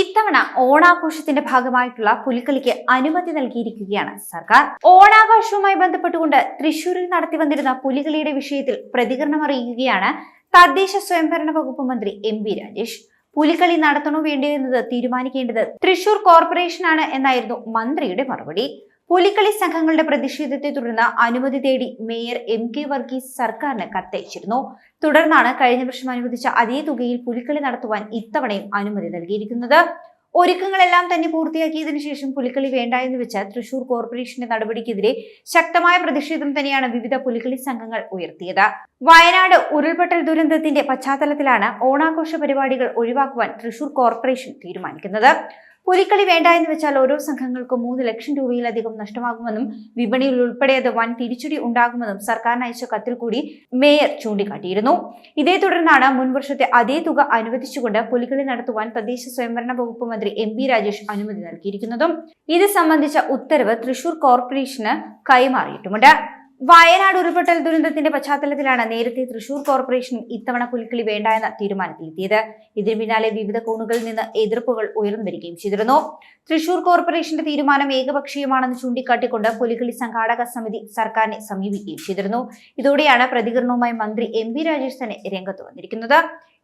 ഇത്തവണ ഓണാഘോഷത്തിന്റെ ഭാഗമായിട്ടുള്ള പുലിക്കളിക്ക് അനുമതി നൽകിയിരിക്കുകയാണ് സർക്കാർ. ഓണാഘോഷവുമായി ബന്ധപ്പെട്ടുകൊണ്ട് തൃശൂരിൽ നടത്തി വന്നിരുന്ന പുലികളിയുടെ വിഷയത്തിൽ പ്രതികരണം അറിയിക്കുകയാണ് തദ്ദേശ സ്വയംഭരണ വകുപ്പ് മന്ത്രി എം വി രാജേഷ്. പുലിക്കളി നടത്തണോ വേണ്ടിയോ എന്നത് തീരുമാനിക്കേണ്ടത് തൃശൂർ കോർപ്പറേഷനാണ് എന്നായിരുന്നു മന്ത്രിയുടെ മറുപടി. പുലിക്കളി സംഘങ്ങളുടെ പ്രതിഷേധത്തെ തുടർന്ന് അനുമതി തേടി മേയർ എം കെ വർഗീസ് സർക്കാരിന് കത്തയച്ചിരുന്നു. തുടർന്നാണ് കഴിഞ്ഞ വർഷം അനുവദിച്ച അതേ തുകയിൽ പുലിക്കളി നടത്തുവാൻ ഇത്തവണയും അനുമതി നൽകിയിരിക്കുന്നത്. ഒരുക്കങ്ങളെല്ലാം തന്നെ പൂർത്തിയാക്കിയതിനു ശേഷം പുലിക്കളി വേണ്ട എന്ന് വെച്ച തൃശൂർ കോർപ്പറേഷന്റെ നടപടിക്കെതിരെ ശക്തമായ പ്രതിഷേധം തന്നെയാണ് വിവിധ പുലിക്കളി സംഘങ്ങൾ ഉയർത്തിയത്. വയനാട് ഉരുൾപൊട്ടൽ ദുരന്തത്തിന്റെ പശ്ചാത്തലത്തിലാണ് ഓണാഘോഷ പരിപാടികൾ ഒഴിവാക്കുവാൻ തൃശൂർ കോർപ്പറേഷൻ തീരുമാനിക്കുന്നത്. പുലിക്കളി വേണ്ട എന്ന് വെച്ചാൽ ഓരോ സംഘങ്ങൾക്കും മൂന്ന് ലക്ഷം രൂപയിലധികം നഷ്ടമാകുമെന്നും വിപണിയിൽ ഉൾപ്പെടെ അത് വൻ തിരിച്ചടി ഉണ്ടാകുമെന്നും സർക്കാരിന് അയച്ച കത്തിൽ കൂടി മേയർ ചൂണ്ടിക്കാട്ടിയിരുന്നു. ഇതേ തുടർന്നാണ് മുൻവർഷത്തെ അതേ തുക അനുവദിച്ചുകൊണ്ട് പുലിക്കളി നടത്തുവാൻ തദ്ദേശ സ്വയംഭരണ വകുപ്പ് മന്ത്രി എം പി രാജേഷ് അനുമതി നൽകിയിരിക്കുന്നതും. ഇത് സംബന്ധിച്ച ഉത്തരവ് തൃശൂർ കോർപ്പറേഷന് കൈമാറിയിട്ടുമുണ്ട്. വയനാട് ഉരുൾപൊട്ടൽ ദുരന്തത്തിന്റെ പശ്ചാത്തലത്തിലാണ് നേരത്തെ തൃശൂർ കോർപ്പറേഷൻ ഇത്തവണ പുലിക്കളി വേണ്ട എന്ന തീരുമാനത്തിലെത്തിയത്. ഇതിനു പിന്നാലെ വിവിധ കോണുകളിൽ നിന്ന് എതിർപ്പുകൾ ഉയർന്നു വരികയും ചെയ്തിരുന്നു. തൃശൂർ കോർപ്പറേഷന്റെ തീരുമാനം ഏകപക്ഷീയമാണെന്ന് ചൂണ്ടിക്കാട്ടിക്കൊണ്ട് പുലിക്കളി സംഘാടക സമിതി സർക്കാരിനെ സമീപിക്കുകയും ചെയ്തിരുന്നു. ഇതോടെയാണ് പ്രതികരണവുമായി മന്ത്രി എം വി രാജേഷ് തന്നെ രംഗത്ത് വന്നിരിക്കുന്നത്.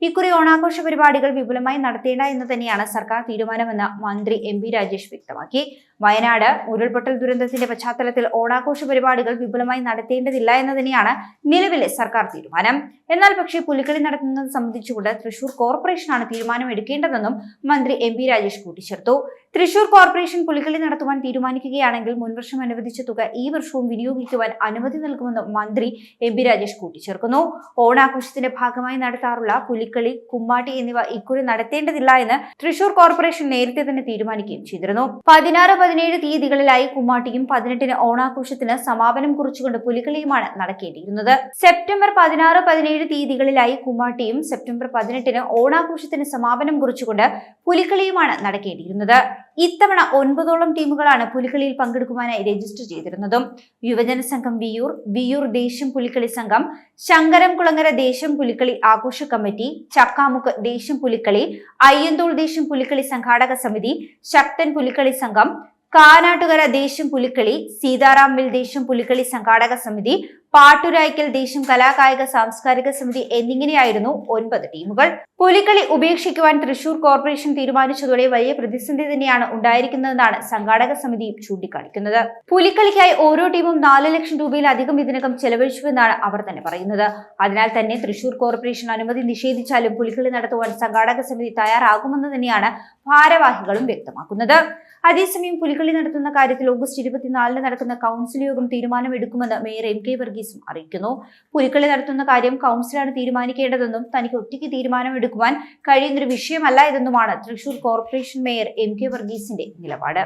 ഇക്കുറി ഓണാഘോഷ പരിപാടികൾ വിപുലമായി നടത്തേണ്ട എന്ന് തന്നെയാണ് സർക്കാർ തീരുമാനമെന്ന് മന്ത്രി എം രാജേഷ് വ്യക്തമാക്കി. വയനാട് ഉരുൾപൊട്ടൽ ദുരന്തത്തിന്റെ പശ്ചാത്തലത്തിൽ ഓണാഘോഷ പരിപാടികൾ വിപുലമായി നടത്തേണ്ടതില്ല എന്നതിനെയാണ് നിലവിലെ സർക്കാർ തീരുമാനം. എന്നാൽ പക്ഷേ പുലിക്കളി നടത്തുന്നത് സംബന്ധിച്ചുകൊണ്ട് തൃശൂർ കോർപ്പറേഷനാണ് തീരുമാനം എടുക്കേണ്ടതെന്നും മന്ത്രി എം രാജേഷ് കൂട്ടിച്ചേർത്തു. തൃശൂർ കോർപ്പറേഷൻ പുലിക്കളി നടത്തുവാൻ തീരുമാനിക്കുകയാണെങ്കിൽ മുൻവർഷം അനുവദിച്ച തുക ഈ വർഷവും വിനിയോഗിക്കുവാൻ അനുമതി നൽകുമെന്നും മന്ത്രി എം രാജേഷ് കൂട്ടിച്ചേർക്കുന്നു. ഓണാഘോഷത്തിന്റെ ഭാഗമായി നടത്താറുള്ള പുലിക്കളി കുമ്മാട്ടി എന്നിവ ഇക്കുറി നടത്തേണ്ടതില്ല എന്ന് തൃശൂർ കോർപ്പറേഷൻ നേരത്തെ തന്നെ തീരുമാനിക്കുകയും ചെയ്തിരുന്നു. പതിനാറ് പതിനേഴ് തീയതികളിലായി കുമ്മാട്ടിയും പതിനെട്ടിന് ഓണാഘോഷത്തിന് സമാപനം കുറിച്ചുകൊണ്ട് പുലികളിയുമാണ് നടക്കേണ്ടിയിരുന്നത്. സെപ്റ്റംബർ പതിനാറ് പതിനേഴ് തീയതികളിലായി കുമ്മാട്ടിയും സെപ്റ്റംബർ പതിനെട്ടിന് ഓണാഘോഷത്തിന് സമാപനം കുറിച്ചുകൊണ്ട് പുലികളിയുമാണ് നടക്കേണ്ടിയിരുന്നത്. ഇത്തവണ ഒൻപതോളം ടീമുകളാണ് പുലികളിയിൽ പങ്കെടുക്കുവാനായി രജിസ്റ്റർ ചെയ്തിരുന്നതും. യുവജന സംഘം വിയൂർ വിയൂർ ദേശം പുലിക്കളി സംഘം ശങ്കരം കുളങ്ങര ദേശം പുലിക്കളി ആഘോഷ കമ്മിറ്റി ചക്കാമുക്ക് ദേശം പുലിക്കളി അയ്യന്തോൾ ദേശം പുലിക്കളി സംഘാടക സമിതി ശക്തൻ പുലിക്കളി സംഘം കാനാട്ടുകര ദേശം പുലിക്കളി സീതാറാമിൽ ദേശം പുലിക്കളി സംഘാടക സമിതി പാട്ടുരായ്ക്കൽ ദേശം കലാകായിക സാംസ്കാരിക സമിതി എന്നിങ്ങനെയായിരുന്നു ഒൻപത് ടീമുകൾ. പുലിക്കളി ഉപേക്ഷിക്കുവാൻ തൃശൂർ കോർപ്പറേഷൻ തീരുമാനിച്ചതോടെ വലിയ പ്രതിസന്ധി തന്നെയാണ് ഉണ്ടായിരിക്കുന്നതെന്നാണ് സംഘാടക സമിതി ചൂണ്ടിക്കാണിക്കുന്നത്. പുലിക്കളിക്കായി ഓരോ ടീമും നാല് ലക്ഷം രൂപയിലധികം ഇതിനകം ചെലവഴിച്ചുവെന്നാണ് അവർ തന്നെ പറയുന്നത്. അതിനാൽ തന്നെ തൃശൂർ കോർപ്പറേഷൻ അനുമതി നിഷേധിച്ചാലും പുലിക്കളി നടത്തുവാൻ സംഘാടക സമിതി തയ്യാറാകുമെന്ന് തന്നെയാണ് ഭാരവാഹികളും വ്യക്തമാക്കുന്നത്. അതേസമയം പുലിക്കളി നടത്തുന്ന കാര്യത്തിൽ ഓഗസ്റ്റ് ഇരുപത്തിനാലിന് നടക്കുന്ന കൗൺസിൽ യോഗം തീരുമാനമെടുക്കുമെന്ന് മേയർ എം കെ വർഗീസും അറിയിക്കുന്നു. പുലിക്കളി നടത്തുന്ന കാര്യം കൗൺസിലാണ് തീരുമാനിക്കേണ്ടതെന്നും തനിക്ക് ഒറ്റയ്ക്ക് തീരുമാനമെടുക്കുവാൻ കഴിയുന്നൊരു വിഷയമല്ല ഇതെന്നുമാണ് Thrissur corporation mayor M K വർഗീസിന്റെ നിലപാട്.